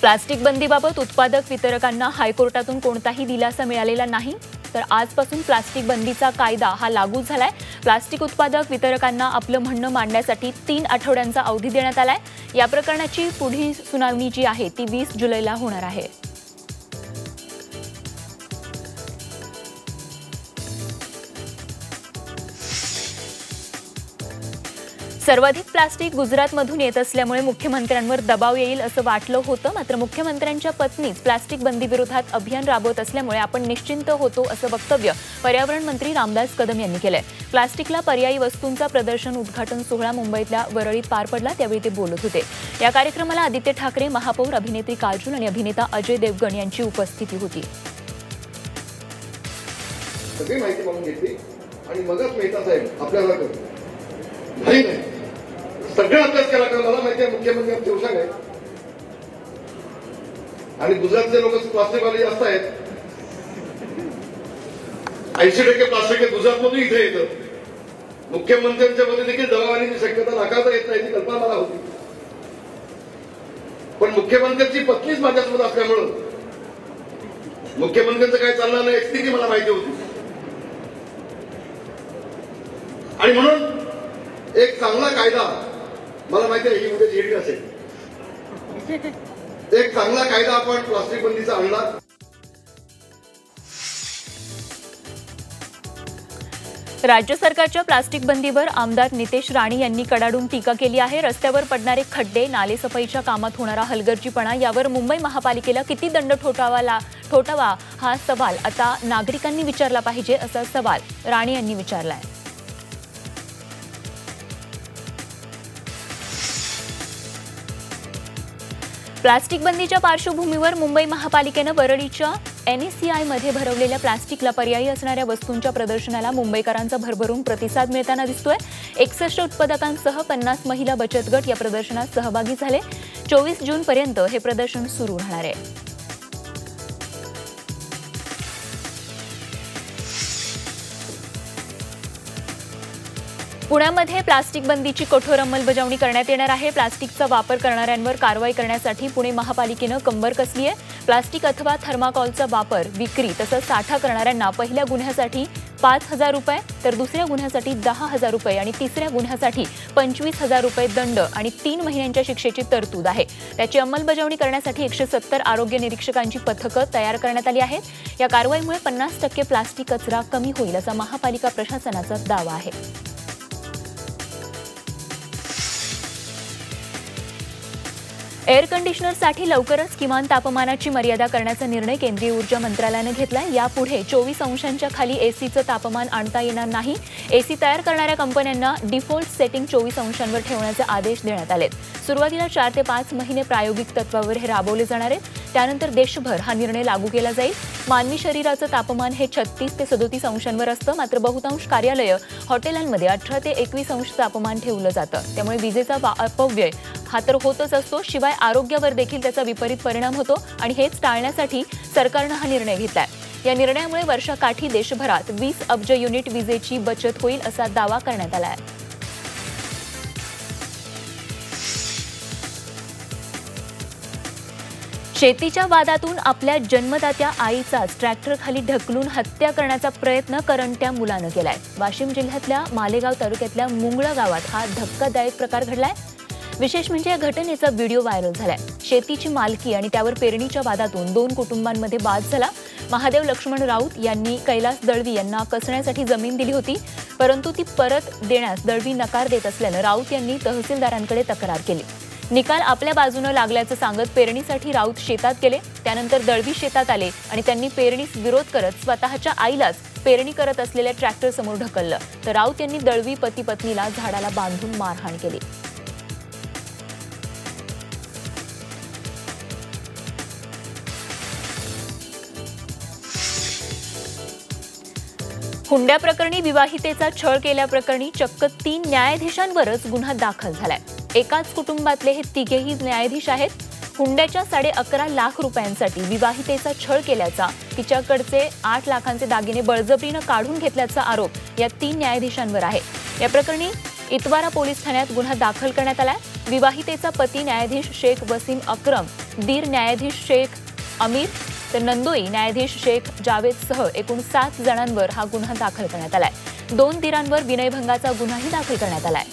Plastic बंदीबाबत उत्पादक वितरकांना हायकोर्टातून कोणताही दिलासा मिळालेला नाही. तर आजपासून प्लास्टिक बंदीचा कायदा हा लागू झालाय. प्लास्टिक उत्पादक वितरकांना आपलं म्हणणं मांडण्यासाठी तीन आठवड्यांचा अवधी देण्यात आलाय. या प्रकरणाची पुढील सुनावणी जी आहे ती वीस जुलैला होणार आहे. सर्वाधिक प्लास्टिक गुजरातमधून येत असल्यामुळे मुख्यमंत्र्यांवर दबाव येईल असं वाटलं होतं. मात्र मुख्यमंत्र्यांच्या पत्नीच प्लास्टिक बंदीविरोधात अभियान राबवत असल्यामुळे आपण निश्चिंत होतो असं वक्तव्य पर्यावरण मंत्री रामदास कदम यांनी केलंय. प्लास्टिकला पर्यायी वस्तूंचा प्रदर्शन उद्घाटन सोहळा मुंबईतल्या वरळीत पार पडला त्यावेळी ते बोलत होते. या कार्यक्रमाला आदित्य ठाकरे महापौर अभिनेत्री काजोल आणि अभिनेता अजय देवगण यांची उपस्थिती होती. सगळी माहिती मागून घेतली आणि मगच मेहता साहेब आपल्याला नाही नाही. सगळं अभ्यास केला कारण मला माहिती आहे मुख्यमंत्री आमचे उशाक आणि गुजरातचे लोक प्लास्टिकवाले जास्त आहेत. ऐंशी टक्के प्लास्टिक हे गुजरातमधून इथे येतं. मुख्यमंत्र्यांच्या मध्ये देखील दबाव शक्यता नाकारता येत नाही कल्पना मला होती. पण मुख्यमंत्र्यांची पत्नीच माझ्यासोबत असल्यामुळं मुख्यमंत्र्यांचं काय चालणार नाही याची मला माहिती होती. आणि म्हणून एक चांगला कायदा मला माहिती आहे ही उद्या जेडी असेल? एक चांगला कायदा आपण प्लास्टिक बंदीचा आणला. राज्य सरकारच्या प्लास्टिक बंदीवर आमदार नितेश राणे यांनी कडाडून टीका केली आहे. रस्त्यावर पडणारे खड्डे नालेसफाईच्या कामात होणारा हलगर्जीपणा यावर मुंबई महापालिकेला किती दंड ठोठावा ला- ठोठावा हा सवाल आता नागरिकांनी विचारला पाहिजे असा सवाल राणे यांनी विचारलाय. प्लास्टिक बंदीच्या पार्श्वभूमीवर मुंबई महापालिकेनं वरळीच्या सी आयमध्ये भरवलेल्या प्लास्टिकला पर्यायी असणाऱ्या वस्तूंच्या प्रदर्शनाला मुंबईकरांचा भरभरून प्रतिसाद मिळताना दिसतोय. एकसष्ट उत्पादकांसह पन्नास महिला बचत गट या प्रदर्शनात सहभागी झाले. चोवीस जूनपर्यंत हे प्रदर्शन सुरू राहणार आहे. पुण्यामध्ये प्लास्टिक बंदीची कठोर अंमलबजावणी करण्यात येणार आहे. प्लास्टिकचा वापर करणाऱ्यांवर कारवाई करण्यासाठी पुणे महापालिकेनं कंबर कसली आहे? प्लास्टिक अथवा थर्माकॉलचा वापर विक्री तसंच साठा करणाऱ्यांना पहिल्या गुन्ह्यासाठी पाच हजार रुपये तर दुसऱ्या गुन्ह्यासाठी दहा हजार रुपये आणि तिसऱ्या गुन्ह्यासाठी पंचवीस हजार रुपये दंड आणि तीन महिन्यांच्या शिक्षेची तरतूद आहे. त्याची अंमलबजावणी करण्यासाठी एकशे सत्तर आरोग्य निरीक्षकांची पथकं तयार करण्यात आली आहेत. या कारवाईमुळे पन्नास टक्के प्लास्टिक कचरा कमी होईल असा महापालिका प्रशासनाचा दावा आहे. एअर कंडिशनरसाठी लवकरच किमान तापमानाची मर्यादा करण्याचा निर्णय केंद्रीय ऊर्जा मंत्रालयानं घेतलाय. यापुढे चोवीस अंशांच्या खाली एसीचं तापमान आणता येणार नाही. एसी तयार करणाऱ्या कंपन्यांना डिफॉल्ट सेटिंग चोवीस अंशांवर ठेवण्याचे आदेश देण्यात आलेत. सुरुवातीला चार ते पाच महिने प्रायोगिक तत्वावर हे राबवले जाणार आहेत. त्यानंतर देशभर हा निर्णय लागू केला जाईल. मानवी शरीराचं तापमान हे छत्तीस ते सदोतीस अंशांवर असतं. मात्र बहुतांश कार्यालयं हॉटेलांमध्ये अठरा ते एकवीस अंश तापमान ठेवलं जातं. त्यामुळे विजेचा वा- अपव्यय हा तर होतच असतो. शिवाय आरोग्यावर देखील त्याचा विपरीत परिणाम होतो आणि हेच टाळण्यासाठी सरकारनं हा निर्णय घेतलाय. या निर्णयामुळे वर्षाकाठी देशभरात वीस अब्ज युनिट विजेची बचत होईल असा दावा करण्यात आला आहे. शेतीच्या वादातून आपल्या जन्मदात्या आईचाच ट्रॅक्टरखाली ढकलून हत्या करण्याचा प्रयत्न करंट्या मुलानं केलाय. वाशिम जिल्ह्यातल्या मालेगाव तालुक्यातल्या मुंगळा गावात हा धक्कादायक प्रकार घडलाय. विशेष म्हणजे या घटनेचा व्हिडिओ व्हायरल झालाय. शेतीची मालकी आणि त्यावर पेरणीच्या वादातून दोन कुटुंबांमध्ये वाद झाला. महादेव लक्ष्मण राऊत यांनी कैलास दळवी यांना कसण्यासाठी जमीन दिली होती परंतु ती परत देण्यास दळवी नकार देत असल्यानं राऊत यांनी तहसीलदारांकडे तक्रार केली. निकाल आपल्या बाजूनं लागल्याचं सांगत पेरणीसाठी राऊत शेतात गेले. त्यानंतर दळवी शेतात आले आणि त्यांनी पेरणीस विरोध करत स्वतःच्या आईलाच पेरणी करत असलेल्या ट्रॅक्टर समोर ढकललं. तर राऊत यांनी दळवी पती पत्नीला झाडाला बांधून मारहाण केली. हुंड्याप्रकरणी विवाहितेचा छळ केल्याप्रकरणी चक्क तीन न्यायाधीशांवरच गुन्हा दाखल झालाय. एकाच कुटुंबातले हे तिघेही न्यायाधीश आहेत. हुंड्याच्या साडे अकरा लाख रुपयांसाठी विवाहितेचा छळ केल्याचा तिच्याकडचे आठ लाखांचे दागिने बळजबरीनं काढून घेतल्याचा आरोप या तीन न्यायाधीशांवर आहे. या प्रकरणी इतवारा पोलीस ठाण्यात गुन्हा दाखल करण्यात आलाय. विवाहितेचा पती न्यायाधीश शेख वसीम अक्रम दीर न्यायाधीश शेख अमीर तर नंदोई न्यायाधीश शेख जावेदसह एकूण सात जणांवर हा गुन्हा दाखल करण्यात आलाय. दोन दिरांवर विनयभंगाचा गुन्हाही दाखल करण्यात आलाय.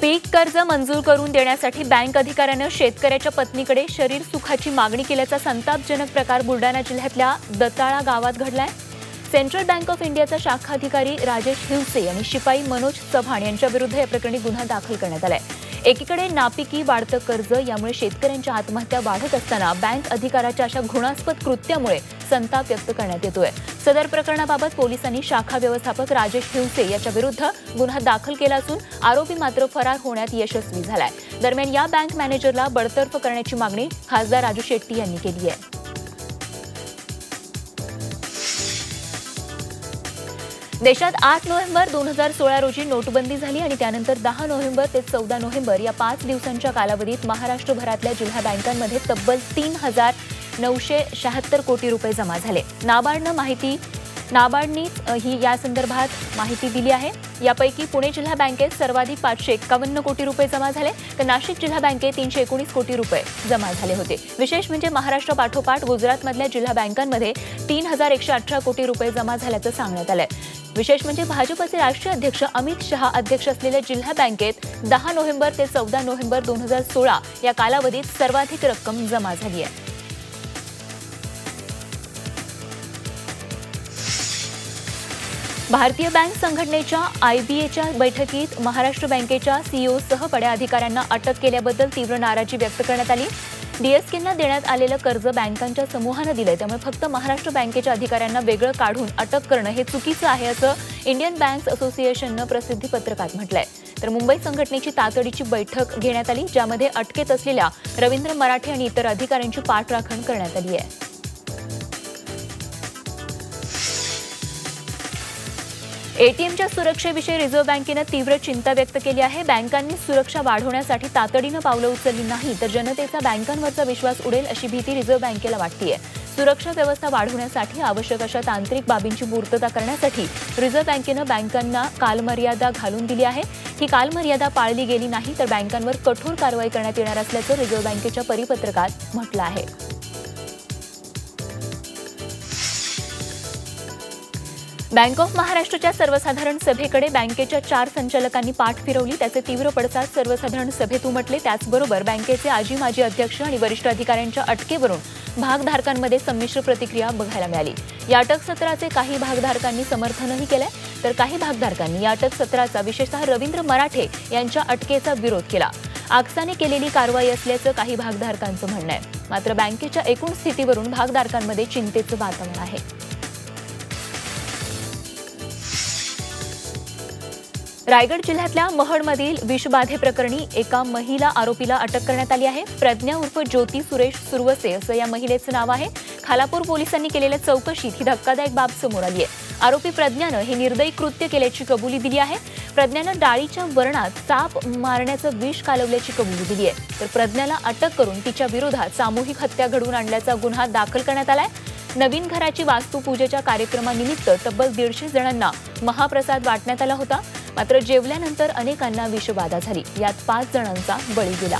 पीक कर्ज मंजूर करून देण्यासाठी बँक अधिकाऱ्यानं शेतकऱ्याच्या पत्नीकडे शरीर सुखाची मागणी केल्याचा संतापजनक प्रकार बुलडाणा जिल्ह्यातल्या दताळा गावात घडलाय. सेंट्रल बँक ऑफ इंडियाचा शाखा अधिकारी राजेश हिवसे आणि शिपाई मनोज चव्हाण यांच्या विरुद्ध या प्रकरणी गुन्हा दाखल करण्यात आलाय. एकीकडे नापिकी वाढतं कर्ज यामुळे शेतकऱ्यांच्या आत्महत्या वाढत असताना बँक अधिकाऱ्याच्या अशा घृणास्पद कृत्यामुळे संताप व्यक्त करण्यात येतोय. सदर प्रकरणाबाबत पोलिसांनी शाखा व्यवस्थापक राजेश हिवसे याच्या विरुद्ध गुन्हा दाखल केला असून आरोपी मात्र फरार होण्यात यशस्वी झालाय. दरम्यान या बँक मॅनेजरला बडतर्फ करण्याची मागणी खासदार राजू शेट्टी यांनी केली आहे. देशात आठ नोव्हेंबर दोन हजार सोळा रोजी नोटबंदी झाली आणि त्यानंतर दहा नोव्हेंबर ते चौदा नोव्हेंबर या पाच दिवसांच्या कालावधीत महाराष्ट्रभरातल्या जिल्हा बँकांमध्ये तब्बल तीन हजार नऊशे शहात्तर कोटी रुपये जमा झाले. नाबार्डनं माहिती नाबार्डनी ही या संदर्भात माहिती दिली आहे. यापैकी पुणे जिल्हा बँकेत सर्वाधिक पाचशे एक्कावन्न कोटी रुपये जमा झाले तर नाशिक जिल्हा बँकेत तीनशे एकोणीस कोटी रुपये जमा झाले होते. विशेष म्हणजे महाराष्ट्र पाठोपाठ गुजरातमधल्या जिल्हा बँकांमध्ये तीन हजार एकशे अठरा कोटी रुपये जमा झाल्याचं सांगण्यात आलंय. विशेष म्हणजे भाजपचे राष्ट्रीय अध्यक्ष अमित शहा अध्यक्ष असलेल्या जिल्हा बँकेत दहा नोव्हेंबर ते चौदा नोव्हेंबर दोन हजार सोळा या कालावधीत सर्वाधिक रक्कम जमा झाली आहे. भारतीय बँक संघटनेच्या आयबीएच्या बैठकीत महाराष्ट्र बँकेच्या सीईओसह बड्या अधिकाऱ्यांना अटक केल्याबद्दल तीव्र नाराजी व्यक्त करण्यात आली. डीएसकेंना देण्यात आलेलं कर्ज बँकांच्या समूहानं दिलंय. त्यामुळे फक्त महाराष्ट्र बँकेच्या अधिकाऱ्यांना वेगळं काढून अटक करणं हे चुकीचं आहे असं इंडियन बँक्स असोसिएशननं प्रसिद्धी पत्रकात म्हटलंय. तर मुंबई संघटनेची तातडीची बैठक घेण्यात आली ज्यामध्ये अटकेत असलेल्या रवींद्र मराठे आणि इतर अधिकाऱ्यांची पाठराखण करण्यात आली आहे. एटीएमच्या सुरक्षेविषयी रिझर्व्ह बँकेनं तीव्र चिंता व्यक्त केली आहे. बँकांनी सुरक्षा वाढवण्यासाठी तातडीनं पावलं उचलली नाही तर जनतेचा बँकांवरचा विश्वास उडेल अशी भीती रिझर्व्ह बँकेला वाटतीये. सुरक्षा व्यवस्था वाढवण्यासाठी आवश्यक अशा तांत्रिक बाबींची पूर्तता करण्यासाठी रिझर्व्ह बँकेनं बँकांना कालमर्यादा घालून दिली आहे. ही कालमर्यादा पाळली गेली नाही तर बँकांवर कठोर कारवाई करण्यात येणार असल्याचं रिझर्व्ह बँकेच्या परिपत्रकात म्हटलं आहे. बँक ऑफ महाराष्ट्राच्या सर्वसाधारण सभेकडे बँकेच्या चार संचालकांनी पाठ फिरवली. त्याचे तीव्र पडसाद सर्वसाधारण सभेत उमटले. त्याचबरोबर बँकेचे आजी माजी अध्यक्ष आणि वरिष्ठ अधिकाऱ्यांच्या अटकेवरून भागधारकांमध्ये संमिश्र प्रतिक्रिया बघायला मिळाली. या अटक सत्राचे काही भागधारकांनी समर्थनही केलंय. तर काही भागधारकांनी या अटक सत्राचा विशेषतः रवींद्र मराठे यांच्या अटकेचा विरोध केला. आक्साने केलेली कारवाई असल्याचं काही भागधारकांचं म्हणणं आहे. मात्र बँकेच्या एकूण स्थितीवरून भागधारकांमध्ये चिंतेचं वातावरण आहे. रायगड जिल्ह्यातल्या महडमधील विषबाधेप्रकरणी एका महिला आरोपीला अटक करण्यात आली आहे. प्रज्ञा उर्फ ज्योती सुरेश सुरवसे असं या महिलेचं नाव आहे. खालापूर पोलिसांनी केलेल्या चौकशीत ही धक्कादायक बाब समोर आली आहे. आरोपी प्रज्ञानं हे निर्दयी कृत्य केल्याची कबुली दिली आहे. प्रज्ञानं डाळीच्या वरणात साप मारण्याचं विष कालवल्याची कबुली दिली आहे. तर प्रज्ञाला अटक करून तिच्या विरोधात सामूहिक हत्या घडवून आणल्याचा गुन्हा दाखल करण्यात आलाय. नवीन घराची वास्तुपूजेच्या कार्यक्रमानिमित्त तब्बल दीडशे जणांना महाप्रसाद वाटण्यात आला होता. मात्र जेवल्यानंतर अनेकांना विषबाधा झाली. यात पाच जणांचा बळी गेला.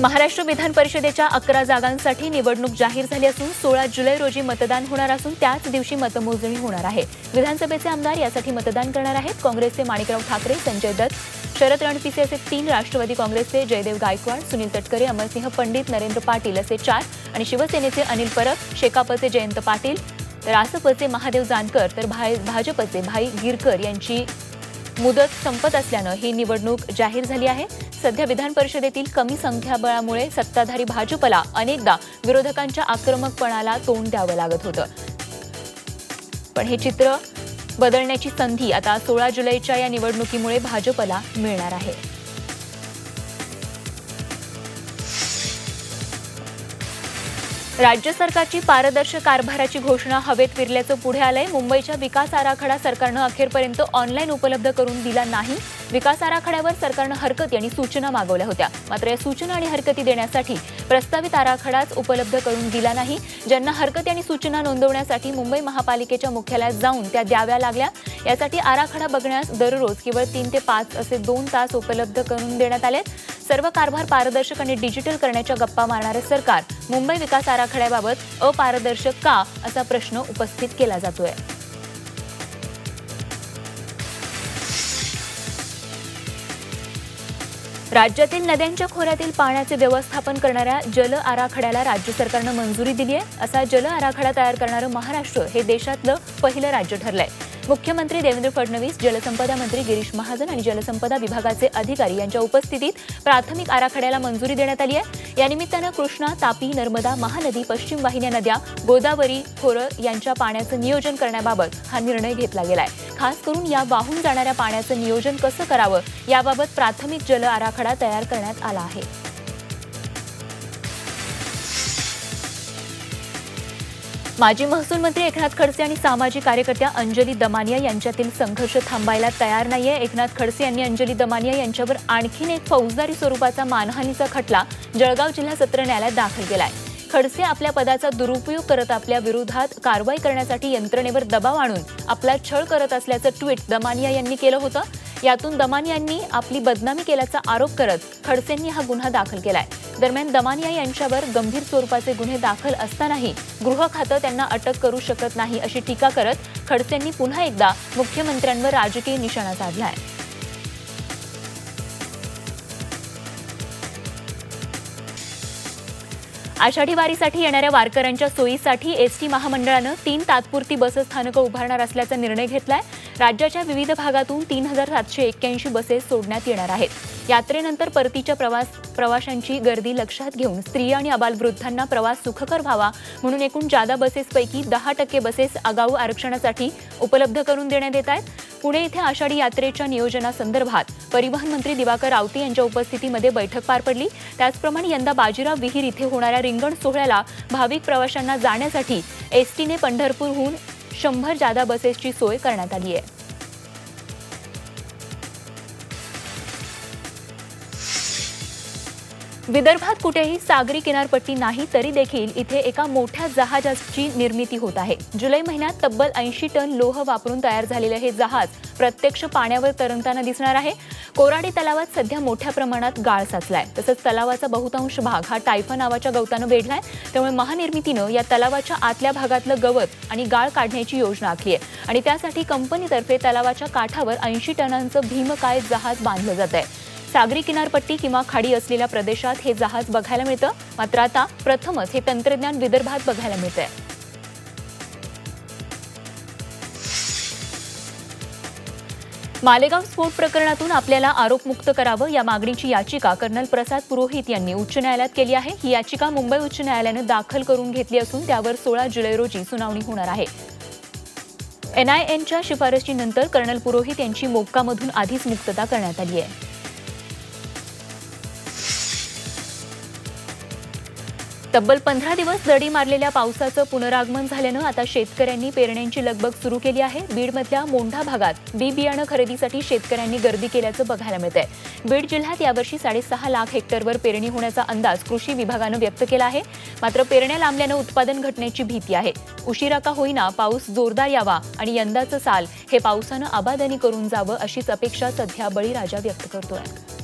महाराष्ट्र विधान परिषदेच्या अकरा जागांसाठी निवडणूक जाहीर झाली असून सोळा जुलै रोजी मतदान होणार असून त्याच दिवशी मतमोजणी होणार आहे. विधानसभेचे आमदार यासाठी मतदान करणार आहेत. काँग्रेसचे माणिकराव ठाकरे संजय दत्त शरद रणपिसे असे तीन राष्ट्रवादी काँग्रेसचे जयदेव गायकवाड सुनील तटकरे अमरसिंह पंडित नरेंद्र पाटील असे चार आणि शिवसेनेचे अनिल परब शेकापचे जयंत पाटील रासपचे महादेव जानकर तर भाजपचे भाई गिरकर यांची मुदत संपत असल्यानं ही निवडणूक जाहीर झाली आहे. सध्या विधान परिषदेतील कमी संख्याबळामुळे सत्ताधारी भाजपला अनेकदा विरोधकांच्या आक्रमकपणाला तोंड द्यावं लागत होतं. पण हे चित्र बदलण्याची संधी आता सोळा जुलैच्या या निवडणुकीमुळे भाजपला मिळणार आहे. राज्य सरकारची पारदर्शक कारभाराची घोषणा हवेत फिरल्याचं पुढे आलंय. मुंबईच्या विकास आराखडा सरकारनं अखेरपर्यंत ऑनलाईन उपलब्ध करून दिला नाही. विकास आराखड्यावर सरकारनं हरकती आणि सूचना मागवल्या होत्या. मात्र या सूचना आणि हरकती देण्यासाठी प्रस्तावित आराखडाच उपलब्ध करून दिला नाही. ज्यांना हरकती आणि सूचना नोंदवण्यासाठी मुंबई महापालिकेच्या मुख्यालयात जाऊन त्या द्याव्या लागल्या. यासाठी आराखडा बघण्यास दररोज केवळ तीन ते पाच असे दोन तास उपलब्ध करून देण्यात आले सर्व कारभार पारदर्शक आणि डिजिटल करण्याच्या गप्पा मारणारे सरकार मुंबई विकास आराखड्याबाबत अपारदर्शक का असा प्रश्न उपस्थित केला जातोय. राज्यातील नद्यांच्या खोऱ्यातील पाण्याचे व्यवस्थापन करणाऱ्या जल आराखड्याला राज्य सरकारनं मंजुरी दिली आहे. असा जल आराखडा तयार करणारं महाराष्ट्र हे देशातलं पहिलं राज्य ठरलं आहे मुख्यमंत्री देवेंद्र फडणवीस जलसंपदा मंत्री गिरीश महाजन आणि जलसंपदा विभागाचे अधिकारी यांच्या उपस्थितीत प्राथमिक आराखड्याला मंजुरी देण्यात आली आहे. या निमित्तानं कृष्णा तापी नर्मदा महानदी पश्चिम वाहिन्या नद्या गोदावरी खोर यांच्या पाण्याचं नियोजन करण्याबाबत हा निर्णय घेतला गेलाय. खास करून या वाहून जाणाऱ्या पाण्याचं नियोजन कसं करावं याबाबत प्राथमिक जल आराखडा तयार करण्यात आला आहे. माजी महसूल मंत्री एकनाथ खडसे आणि सामाजिक कार्यकर्त्या अंजली दमानिया यांच्यातील संघर्ष थांबायला तयार नाहीये. एकनाथ खडसे यांनी अंजली दमानिया यांच्यावर आणखीन एक फौजदारी स्वरूपाचा मानहानीचा खटला जळगाव जिल्हा सत्र न्यायालयात दाखल केलाय. खडसे आपल्या पदाचा दुरुपयोग करत आपल्या विरोधात कारवाई करण्यासाठी यंत्रणेवर दबाव आणून आपला छळ करत असल्याचं ट्विट दमानिया यांनी केलं होतं. यातून दमानिया यांनी आपली बदनामी केल्याचा आरोप करत खडसेंनी हा गुन्हा दाखल केलाय. दरम्यान दमानिया यांच्यावर गंभीर स्वरूपाचे गुन्हे दाखल असतानाही गृह खातं त्यांना अटक करू शकत नाही अशी टीका करत खडसेंनी पुन्हा एकदा मुख्यमंत्र्यांवर राजकीय निशाणा साधलाय. आषाढी वारीसाठी येणाऱ्या वारकऱ्यांच्या सोयीसाठी एस टी महामंडळानं तीन तात्पुरती बसस्थानकं उभारणार असल्याचा निर्णय घेतलाय. राज्याच्या विविध भागातून तीन हजार सातशे एक्क्याऐंशी बसेस सोडण्यात येणार आहेत. यात्रेनंतर परतीच्या प्रवास प्रवाशांची गर्दी लक्षात घेऊन स्त्रिया आणि अबालवृद्धांना प्रवास सुखकर व्हावा म्हणून एकूण जादा बसेसपैकी दहा टक्के बसेस आगाऊ आरक्षणासाठी उपलब्ध करून देण्यात येत आहेत. पुणे इथे आषाढी यात्रेच्या नियोजनासंदर्भात परिवहन मंत्री दिवाकर रावते यांच्या उपस्थितीमध्ये बैठक पार पडली. त्याचप्रमाणे यंदा बाजीराव विहीर इथे होणाऱ्या रिंगण सोहळ्याला भाविक प्रवाशांना जाण्यासाठी एसटीने पंढरपूरहून शंभर जादा बसेसची सोय करण्यात आली आहे. विदर्भात कुठेही सागरी किनारपट्टी नाही तरी देखील इथे एका मोठ्या जहाजाची निर्मिती होत आहे. जुलै महिन्यात तब्बल ऐंशी टन लोह वापरून तयार झालेलं हे जहाज प्रत्यक्ष पाण्यावर तरंगताना दिसणार आहे. कोराडी तलावात सध्या मोठ्या प्रमाणात गाळ साचलाय. तसंच तलावाचा बहुतांश भाग हा टायफा नावाच्या गवतानं वेढलाय. त्यामुळे महानिर्मितीनं या तलावाच्या आतल्या भागातलं गवत आणि गाळ काढण्याची योजना आखली आहे. आणि त्यासाठी कंपनीतर्फे तलावाच्या काठावर ऐंशी टनांचं भीमकाय जहाज बांधलं जात आहे सागरी किनारपट्टी किंवा खाडी असलेल्या प्रदेशात हे जहाज बघायला मिळतं. मात्र आता प्रथमच हे तंत्रज्ञान विदर्भात बघायला मिळतंय. मालेगाव स्फोट प्रकरणातून आपल्याला आरोपमुक्त करावं या मागणीची याचिका कर्नल प्रसाद पुरोहित यांनी उच्च न्यायालयात केली आहे. ही याचिका मुंबई उच्च न्यायालयानं दाखल करून घेतली असून त्यावर सोळा जुलै रोजी सुनावणी होणार आहे. एनआयएनच्या शिफारशीनंतर कर्नल पुरोहित यांची मोक्कामधून आधीच मुक्तता करण्यात आली आहे. तब्बल पंधरा दिवस दडी मारलेल्या पावसाचं पुनरागमन झाल्यानं आता शेतकऱ्यांनी पेरण्यांची लगबग सुरू केली आहे. बीडमधल्या मोंढा भागात बी बियाणं खरेदीसाठी शेतकऱ्यांनी गर्दी केल्याचं बघायला मिळतंय. बीड जिल्ह्यात यावर्षी साडेसहा लाख हेक्टरवर पेरणी होण्याचा अंदाज कृषी विभागानं व्यक्त केला आहे. मात्र पेरण्या लांबल्यानं उत्पादन घटण्याची भीती आहे. उशिरा का होईना पाऊस जोरदार यावा आणि यंदाचं साल हे पावसानं आबादनी करून जावं अशीच अपेक्षा सध्या बळीराजा व्यक्त करतोय.